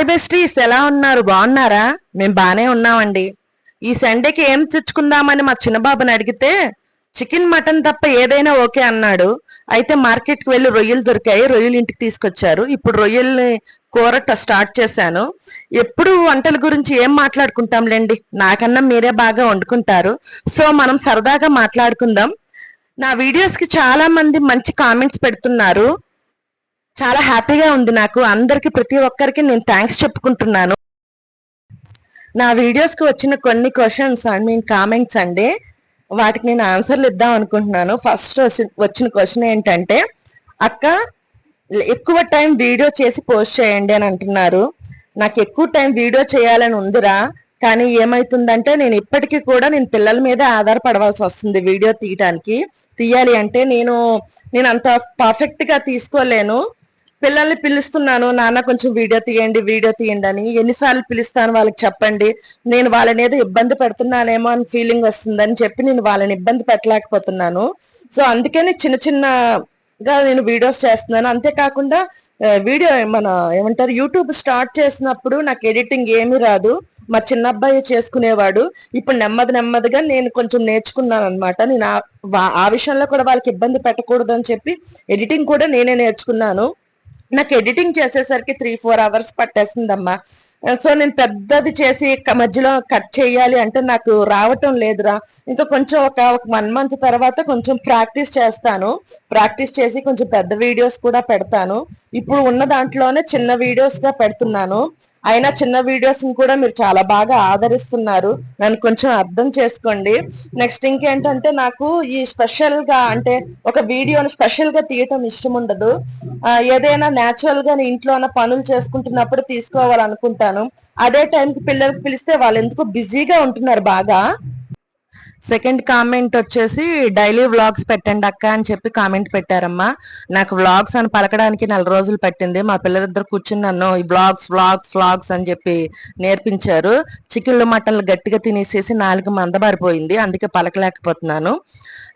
Hi besties ఎలా ఉన్నారు? బాగున్నారా? మేము బాగానే ఉన్నామండి. ఈ సండేకి ఏం తెచ్చుకుందామని మా చిన్నబాబుని అడిగితే చికెన్ మటన్ తప్ప ఏదైనా ఓకే అన్నాడు. అయితే మార్కెట్కి వెళ్ళి రొయ్యలు దొరికాయి. రొయ్యలు ఇంటికి తీసుకొచ్చారు. ఇప్పుడు రొయ్యల్ని కూర స్టార్ట్ చేశాను. ఎప్పుడు వంటల గురించి ఏం మాట్లాడుకుంటాంలేండి నాకన్నా మీరే బాగా వండుకుంటారు. సో మనం సరదాగా మాట్లాడుకుందాం. నా వీడియోస్కి చాలా మంది మంచి కామెంట్స్ పెడుతున్నారు. చాలా హ్యాపీగా ఉంది నాకు. అందరికి ప్రతి ఒక్కరికి నేను థ్యాంక్స్ చెప్పుకుంటున్నాను. నా వీడియోస్కి వచ్చిన కొన్ని క్వశ్చన్స్ ఐ మీన్ కామెంట్స్ అండి. వాటికి నేను ఆన్సర్లు ఇద్దాం అనుకుంటున్నాను. ఫస్ట్ వచ్చిన క్వశ్చన్ ఏంటంటే అక్క ఎక్కువ టైం వీడియో చేసి పోస్ట్ చేయండి అని అంటున్నారు. నాకు ఎక్కువ టైం వీడియో చేయాలని ఉందిరా కానీ ఏమైతుందంటే నేను ఇప్పటికీ కూడా నేను పిల్లల మీద ఆధారపడవలసి వస్తుంది వీడియో తీయటానికి. తీయాలి అంటే నేను నేను అంత పర్ఫెక్ట్గా తీసుకోలేను. పిల్లల్ని పిలుస్తున్నాను. నాన్న కొంచెం వీడియో తీయండి వీడియో తీయండి అని ఎన్నిసార్లు పిలుస్తాను వాళ్ళకి చెప్పండి. నేను వాళ్ళని ఏదో ఇబ్బంది పెడుతున్నానేమో అని ఫీలింగ్ వస్తుందని చెప్పి నేను వాళ్ళని ఇబ్బంది పెట్టలేకపోతున్నాను. సో అందుకని చిన్న చిన్నగా నేను వీడియోస్ చేస్తున్నాను. అంతేకాకుండా వీడియో మన ఏమంటారు యూట్యూబ్ స్టార్ట్ చేసినప్పుడు నాకు ఎడిటింగ్ ఏమీ రాదు. మా చిన్న అబ్బాయి చేసుకునేవాడు. ఇప్పుడు నెమ్మది నెమ్మదిగా నేను కొంచెం నేర్చుకున్నాను అనమాట నేను ఆ- ఆ విషయంలో కూడా వాళ్ళకి ఇబ్బంది పెట్టకూడదు అని చెప్పి ఎడిటింగ్ కూడా నేనే నేర్చుకున్నాను. నాకు ఎడిటింగ్ చేసేసరికి త్రీ ఫోర్ అవర్స్ పట్టేస్తుందమ్మా Uh, సో నేను పెద్దది చేసి మధ్యలో కట్ చేయాలి అంటే నాకు రావటం లేదురా. ఇంకా కొంచెం ఒక వన్ మంత్ తర్వాత కొంచెం ప్రాక్టీస్ చేస్తాను. ప్రాక్టీస్ చేసి కొంచెం పెద్ద వీడియోస్ కూడా పెడతాను. ఇప్పుడు ఉన్న దాంట్లోనే చిన్న వీడియోస్గా పెడుతున్నాను. అయినా చిన్న వీడియోస్ కూడా మీరు చాలా బాగా ఆదరిస్తున్నారు. నన్ను కొంచెం అర్థం చేసుకోండి. నెక్స్ట్ ఇంకేంటంటే నాకు ఈ స్పెషల్గా అంటే ఒక వీడియోని స్పెషల్గా తీయటం ఇష్టం ఉండదు. Uh, ఏదైనా నేచురల్గా నేను ఇంట్లో ఉన్న పనులు చేసుకుంటున్నప్పుడు తీసుకోవాలనుకుంటాను. అదే టైంకి పిల్లలకు పిలిస్తే వాళ్ళు ఎందుకు బిజీగా ఉంటున్నారు బాగా. సెకండ్ కామెంట్ వచ్చేసి డైలీ వ్లాగ్స్ పెట్టండి అక్క అని చెప్పి కామెంట్ పెట్టారమ్మా. నాకు వ్లాగ్స్ అని పలకడానికి నెల రోజులు పట్టింది. మా పిల్లలిద్దరు కూర్చుని నన్ను ఈ వ్లాగ్స్ వ్లాగ్స్ వ్లాగ్స్ అని చెప్పి నేర్పించారు. చికెన్లు మటన్లు గట్టిగా తినేసేసి నాలుగు మందబారిపోయింది. అందుకే పలకలేకపోతున్నాను.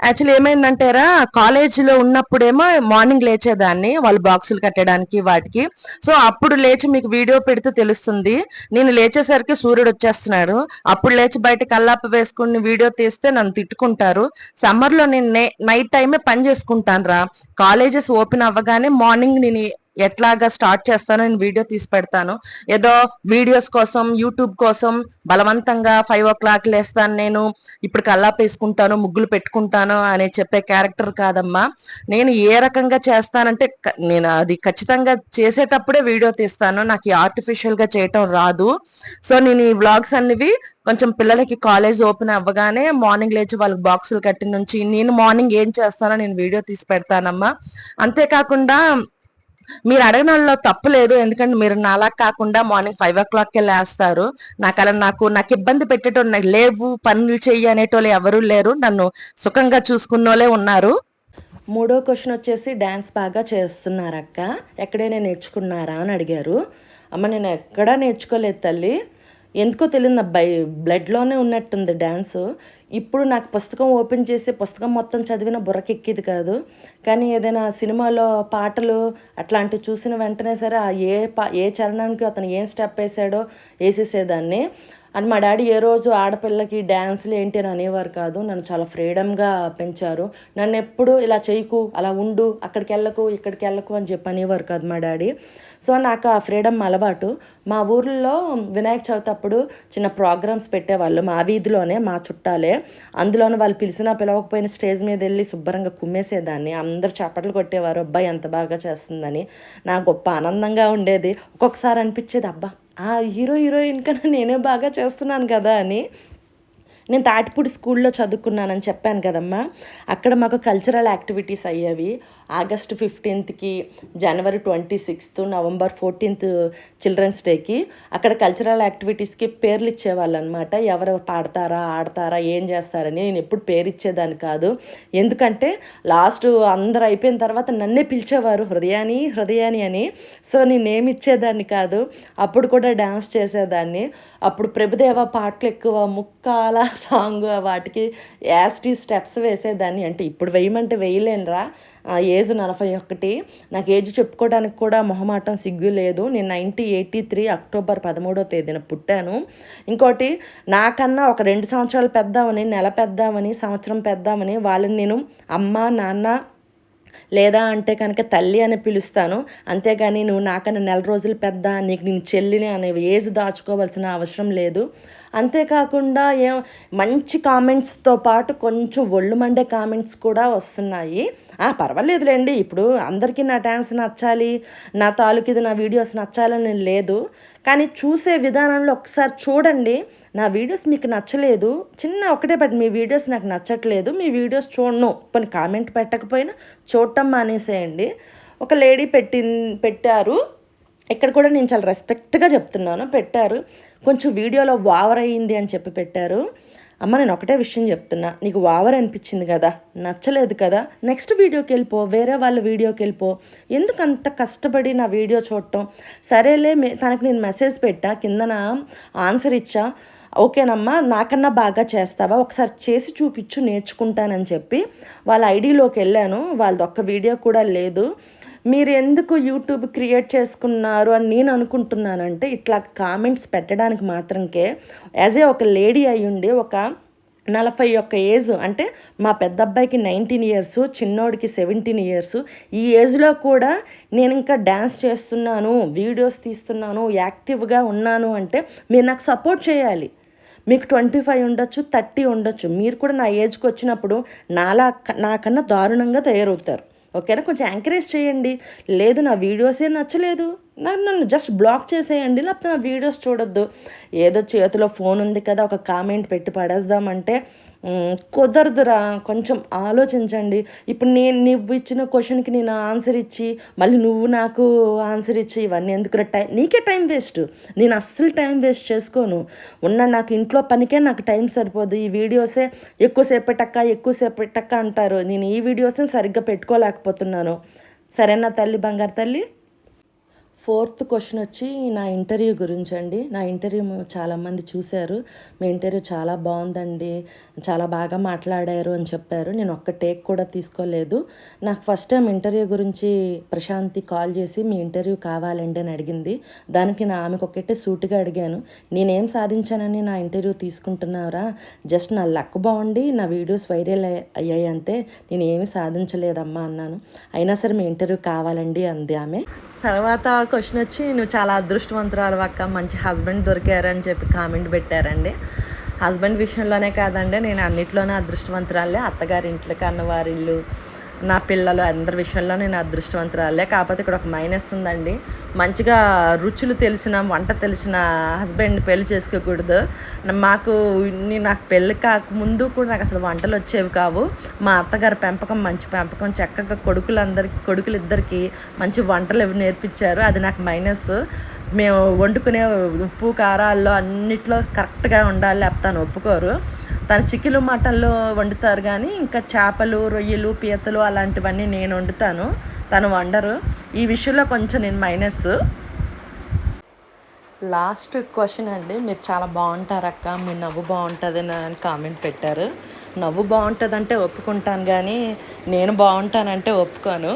యాక్చువల్లీ ఏమైందంటారా కాలేజీలో ఉన్నప్పుడేమో మార్నింగ్ లేచేదాన్ని. వాళ్ళు బాక్సులు కట్టడానికి వాటికి. సో అప్పుడు లేచి మీకు వీడియో పెడితే తెలుస్తుంది. నేను లేచేసరికి సూర్యుడు వచ్చేస్తున్నాడు. అప్పుడు లేచి బయట కల్లాప వేసుకుని వీడియో తీసి చేస్తే నన్ను తిట్టుకుంటారు. సమ్మర్లో నేను నైట్ టైమే పని చేసుకుంటాను రా. కాలేజెస్ ఓపెన్ అవ్వగానే మార్నింగ్ నేను ఎట్లాగా స్టార్ట్ చేస్తానో నేను వీడియో తీసి పెడతాను. ఏదో వీడియోస్ కోసం యూట్యూబ్ కోసం బలవంతంగా ఫైవ్ ఓ క్లాక్ లేస్తాను నేను. ఇప్పుడు కల్లాప వేసుకుంటాను ముగ్గులు పెట్టుకుంటాను అని చెప్పే క్యారెక్టర్ కాదమ్మా. నేను ఏ రకంగా చేస్తానంటే నేను అది ఖచ్చితంగా చేసేటప్పుడే వీడియో తీస్తాను. నాకు ఈ ఆర్టిఫిషియల్గా చేయటం రాదు. సో నేను ఈ వ్లాగ్స్ అనేవి కొంచెం పిల్లలకి కాలేజ్ ఓపెన్ అవ్వగానే మార్నింగ్ లేచి వాళ్ళకి బాక్సులు కట్టి నుంచి నేను మార్నింగ్ ఏం చేస్తానో నేను వీడియో తీసి పెడతానమ్మా. అంతేకాకుండా మీరు అడగడంలో తప్పు లేదు. ఎందుకంటే మీరు నాలా కాకుండా మార్నింగ్ ఫైవ్ ఓ క్లాక్కి లేస్తారు. నాకు అలా నాకు నాకు ఇబ్బంది పెట్టేటోళ్ళు నాకు లేవు. పనులు చెయ్యి అనేటోళ్ళు ఎవరూ లేరు. నన్ను సుఖంగా చూసుకున్నోళ్ళే ఉన్నారు. మూడో క్వశ్చన్ వచ్చేసి డ్యాన్స్ బాగా చేస్తున్నారక్క. ఎక్కడైనా నేర్చుకున్నారా అని అడిగారు. అమ్మ నేను ఎక్కడా నేర్చుకోలేదు తల్లి. ఎందుకో తెలియదు నా బై బ్లడ్లోనే ఉన్నట్టుంది డ్యాన్స్. ఇప్పుడు నాకు పుస్తకం ఓపెన్ చేసి పుస్తకం మొత్తం చదివిన బుర్రకెక్కేది కాదు. కానీ ఏదైనా సినిమాలో పాటలు అట్లాంటివి చూసిన వెంటనే సరే ఏ పా ఏ చరణానికి అతను ఏం స్టెప్ వేసాడో వేసేసేదాన్ని. అని మా డాడీ ఏ రోజు ఆడపిల్లకి డ్యాన్స్లు ఏంటి అని అనేవారు కాదు. నన్ను చాలా ఫ్రీడమ్గా పెంచారు. నన్ను ఎప్పుడు ఇలా చేయకు అలా ఉండు అక్కడికి వెళ్ళకు ఇక్కడికి వెళ్ళకు అని చెప్పి అనేవారు కాదు మా డాడీ. సో నాకు ఆ ఫ్రీడమ్ అలవాటు. మా ఊర్లో వినాయక చవితి అప్పుడు చిన్న ప్రోగ్రామ్స్ పెట్టేవాళ్ళు మా వీధిలోనే మా చుట్టాలే. అందులోనే వాళ్ళు పిలిచినా పిలవకపోయిన స్టేజ్ మీద వెళ్ళి శుభ్రంగా కుమ్మేసేదాన్ని. అందరు చప్పట్లు కొట్టేవారు అబ్బాయి ఎంత బాగా చేస్తుందని. నాకు గొప్ప ఆనందంగా ఉండేది. ఒక్కొక్కసారి అనిపించేది అబ్బా ఆ హీరో హీరోయిన్ కన్నా నేనే బాగా చేస్తున్నాను కదా అని నేను తాటిపూడి స్కూల్లో చదువుకున్నానని చెప్పాను కదమ్మా. అక్కడ మాకు కల్చరల్ యాక్టివిటీస్ అయ్యేవి. August ఫిఫ్టీన్త్కి January twenty sixth November fourteenth children's డేకి అక్కడ కల్చరల్ యాక్టివిటీస్కి పేర్లు ఇచ్చేవాళ్ళు అనమాట ఎవరెవరు పాడతారా ఆడతారా ఏం చేస్తారని నేను ఎప్పుడు పేరు ఇచ్చేదాన్ని కాదు. ఎందుకంటే లాస్ట్ అందరు అయిపోయిన తర్వాత నన్నే పిలిచేవారు హృదయాని హృదయాని అని. సో నేనేమి ఇచ్చేదాన్ని కాదు. అప్పుడు కూడా డ్యాన్స్ చేసేదాన్ని. అప్పుడు ప్రభుదేవ పాటలు ఎక్కువ ముక్కాల సాంగ్ వాటికి యాస్టీ స్టెప్స్ వేసేదాన్ని. అంటే ఇప్పుడు వేయమంటే వేయలేనురా. ఏజ్ నలభై ఒకటి. నాకు ఏజ్ చెప్పుకోవడానికి కూడా మొహమాటం సిగ్గు లేదు. నేను నైన్టీ ఎయిటీ త్రీ అక్టోబర్ పదమూడో తేదీన పుట్టాను. ఇంకోటి నాకన్నా ఒక రెండు సంవత్సరాలు పెద్దామని నెల పెద్దామని సంవత్సరం పెద్దామని వాళ్ళని నేను అమ్మ నాన్న లేదా అంటే కనుక తల్లి అని పిలుస్తాను. అంతేగాని నువ్వు నాకన్నా నెల రోజులు పెద్ద నీకు నేను చెల్లిని అనే ఏజ్ దాచుకోవాల్సిన అవసరం లేదు. అంతేకాకుండా ఏం మంచి కామెంట్స్తో పాటు కొంచెం ఒళ్ళు మండే కామెంట్స్ కూడా వస్తున్నాయి. పర్వాలేదులేండి. ఇప్పుడు అందరికీ నా డ్యాన్స్ నచ్చాలి నా తాలూకు ఇది నా వీడియోస్ నచ్చాలని లేదు. కానీ చూసే విధానంలో ఒకసారి చూడండి. నా వీడియోస్ మీకు నచ్చలేదు. చిన్న ఒకటే బట్ మీ వీడియోస్ నాకు నచ్చట్లేదు. మీ వీడియోస్ చూడను. కొన్ని కామెంట్ పెట్టకపోయినా చూడటం మానేసేయండి. ఒక లేడీ పెట్టి పెట్టారు. ఇక్కడ కూడా నేను చాలా రెస్పెక్ట్గా చెప్తున్నాను. పెట్టారు. కొంచెం వీడియోలో వావర్ అయ్యింది అని చెప్పి పెట్టారు. అమ్మ నేను ఒకటే విషయం చెప్తున్నా. నీకు వావర్ అనిపించింది కదా? నచ్చలేదు కదా? నెక్స్ట్ వీడియోకి వెళ్ళిపో వేరే వాళ్ళ వీడియోకి వెళ్ళిపో. ఎందుకు అంత కష్టపడి నా వీడియో చూడటం? సరేలే మే- తనకు నేను మెసేజ్ పెట్టా కిందన ఆన్సర్ ఇచ్చా. ఓకేనమ్మా నాకన్నా బాగా చేస్తావా? ఒకసారి చేసి చూపించు నేర్చుకుంటానని చెప్పి వాళ్ళ ఐడిలోకి వెళ్ళాను. వాళ్ళది ఒక్క వీడియో కూడా లేదు. మీరు ఎందుకు యూట్యూబ్ క్రియేట్ చేసుకున్నారు అని నేను అనుకుంటున్నానంటే ఇట్లా కామెంట్స్ పెట్టడానికి మాత్రంకే యాజ్ ఏ ఒక లేడీ అయ్యుండి ఒక నలభై ఒక్క ఏజ్ అంటే మా పెద్ద అబ్బాయికి నైన్టీన్ ఇయర్స్ చిన్నోడికి సెవెంటీన్ ఇయర్స్ ఈ ఏజ్లో కూడా నేను ఇంకా డ్యాన్స్ చేస్తున్నాను వీడియోస్ తీస్తున్నాను యాక్టివ్గా ఉన్నాను అంటే మీరు నాకు సపోర్ట్ చేయాలి. మీకు ట్వంటీ ఫైవ్ ఉండొచ్చు థర్టీ ఉండొచ్చు మీరు కూడా నా ఏజ్కి వచ్చినప్పుడు నాలా నాకన్నా దారుణంగా తయారవుతారు. ఓకేనా? కొంచెం ఎంకరేజ్ చేయండి. లేదు నా వీడియోసే నచ్చలేదు. నన్ను నన్ను జస్ట్ బ్లాక్ చేసేయండి లేకపోతే నా వీడియోస్ చూడొద్దు. ఏదో చేతిలో ఫోన్ ఉంది కదా ఒక కామెంట్ పెట్టి పడేద్దామంటే కుదరదురా కొంచెం ఆలోచించండి. ఇప్పుడు నేను నువ్వు ఇచ్చిన క్వశ్చన్కి నేను ఆన్సర్ ఇచ్చి మళ్ళీ నువ్వు నాకు ఆన్సర్ ఇచ్చి ఇవన్నీ ఎందుకు టైం నీకే టైం వేస్ట్ నేను అస్సలు టైం వేస్ట్ చేసుకోను. ఉన్న నాకు ఇంట్లో పనికే నాకు టైం సరిపోదు. ఈ వీడియోసే ఎక్కువసేపు పెట్టక్క ఎక్కువసేపు పెట్టక్క అంటారు. నేను ఈ వీడియోసే సరిగ్గా పెట్టుకోలేకపోతున్నాను. సరేనా తల్లి బంగారు తల్లి? ఫోర్త్ క్వశ్చన్ వచ్చి నా ఇంటర్వ్యూ గురించి అండి నా ఇంటర్వ్యూ చాలామంది చూశారు. మీ ఇంటర్వ్యూ చాలా బాగుందండి. చాలా బాగా మాట్లాడారు అని చెప్పారు. నేను ఒక్క టేక్ కూడా తీసుకోలేదు. నాకు ఫస్ట్ టైం ఇంటర్వ్యూ గురించి ప్రశాంతి కాల్ చేసి మీ ఇంటర్వ్యూ కావాలండి అని అడిగింది. దానికి నా ఆమెకు ఒకటే సూటిగా అడిగాను. నేనేం సాధించానని నా ఇంటర్వ్యూ తీసుకుంటున్నారా జస్ట్ నా లక్ బాగుండి నా వీడియోస్ వైరల్ అయ్యాయి అంతే నేను సాధించలేదమ్మా అన్నాను. అయినా సరే మీ ఇంటర్వ్యూ కావాలండి అంది ఆమె. తర్వాత క్వశ్చన్ వచ్చి నువ్వు చాలా అదృష్టవంతురాలు అక్క మంచి హస్బెండ్ దొరికారని చెప్పి కామెంట్ పెట్టారండి. హస్బెండ్ విషయంలోనే కాదండి నేను అన్నిట్లోనే అదృష్టవంతురాలే. అత్తగారి ఇంట్లో కన్నవారి నా పిల్లలు అందరి విషయంలో నేను అదృష్టవంతురాలే. కాకపోతే ఇక్కడ ఒక మైనస్ ఉందండి. మంచిగా రుచులు తెలిసిన వంట తెలిసిన హస్బెండ్ పెళ్ళి చేసుకోకూడదు. మాకు నాకు పెళ్ళి కాక ముందు కూడా నాకు అసలు వంటలు వచ్చేవి కావు. మా అత్తగారి పెంపకం మంచి పెంపకం. చక్కగా కొడుకులందరికి కొడుకులిద్దరికి మంచి వంటలు ఇవి నేర్పించారు. అది నాకు మైనస్. మేము వండుకునే ఉప్పు కారాల్లో అన్నిట్లో కరెక్ట్గా ఉండాలి లేకపోతే తను ఒప్పుకోరు. తను చికెన్ మటన్లు వండుతారు కానీ ఇంకా చేపలు రొయ్యలు పీతలు అలాంటివన్నీ నేను వండుతాను. తను వండరు. ఈ విషయంలో కొంచెం నేను మైనస్ లాస్ట్ క్వశ్చన్ అండి. మీరు చాలా బాగుంటారు అక్క. మీ నవ్వు బాగుంటుంది అని కామెంట్ పెట్టారు. నవ్వు బాగుంటుందంటే ఒప్పుకుంటాను కానీ నేను బాగుంటానంటే ఒప్పుకోను.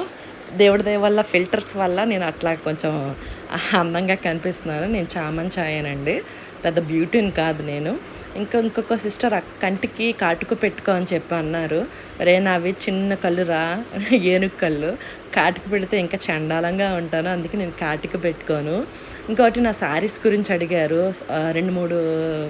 దేవుడి దయ వల్ల ఫిల్టర్స్ వల్ల నేను అట్లా కొంచెం అందంగా కనిపిస్తున్నాను. నేను చామన్ ఛాయనండి. పెద్ద బ్యూటీని కాదు నేను. ఇంకా ఇంకొక సిస్టర్ కంటికి కాటుకు పెట్టుకో అని చెప్పి అన్నారు. రే నావి చిన్న కళ్ళు రా ఏనుగు కళ్ళు. కాటుకు పెడితే ఇంకా చండాలంగా ఉంటాను అందుకే నేను కాటుకు పెట్టుకోను. ఇంకోటి నా శారీస్ గురించి అడిగారు. రెండు మూడు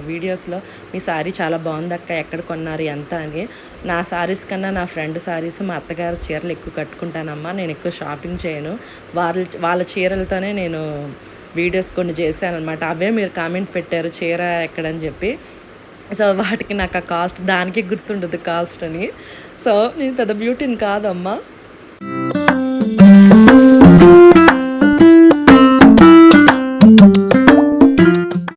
వీడియోస్లో మీ శారీ చాలా బాగుంది అక్క ఎక్కడ కొన్నారు ఎంత అని. నా శారీస్ కన్నా నా ఫ్రెండ్ శారీస్ మా అత్తగారు చీరలు ఎక్కువ కట్టుకుంటానమ్మా నేను ఎక్కువ షాపింగ్ చేయను. వాళ్ళ వాళ్ళ చీరలతోనే నేను వీడియోస్ కొన్ని చేశాను అనమాట అవే మీరు కామెంట్ పెట్టారు చీర ఎక్కడని చెప్పి. సో వాటికి నాకు ఆ కాస్ట్ దానికి గుర్తుండదు కాస్ట్ అని. సో నేను పెద్ద బ్యూటీని కాదమ్మా.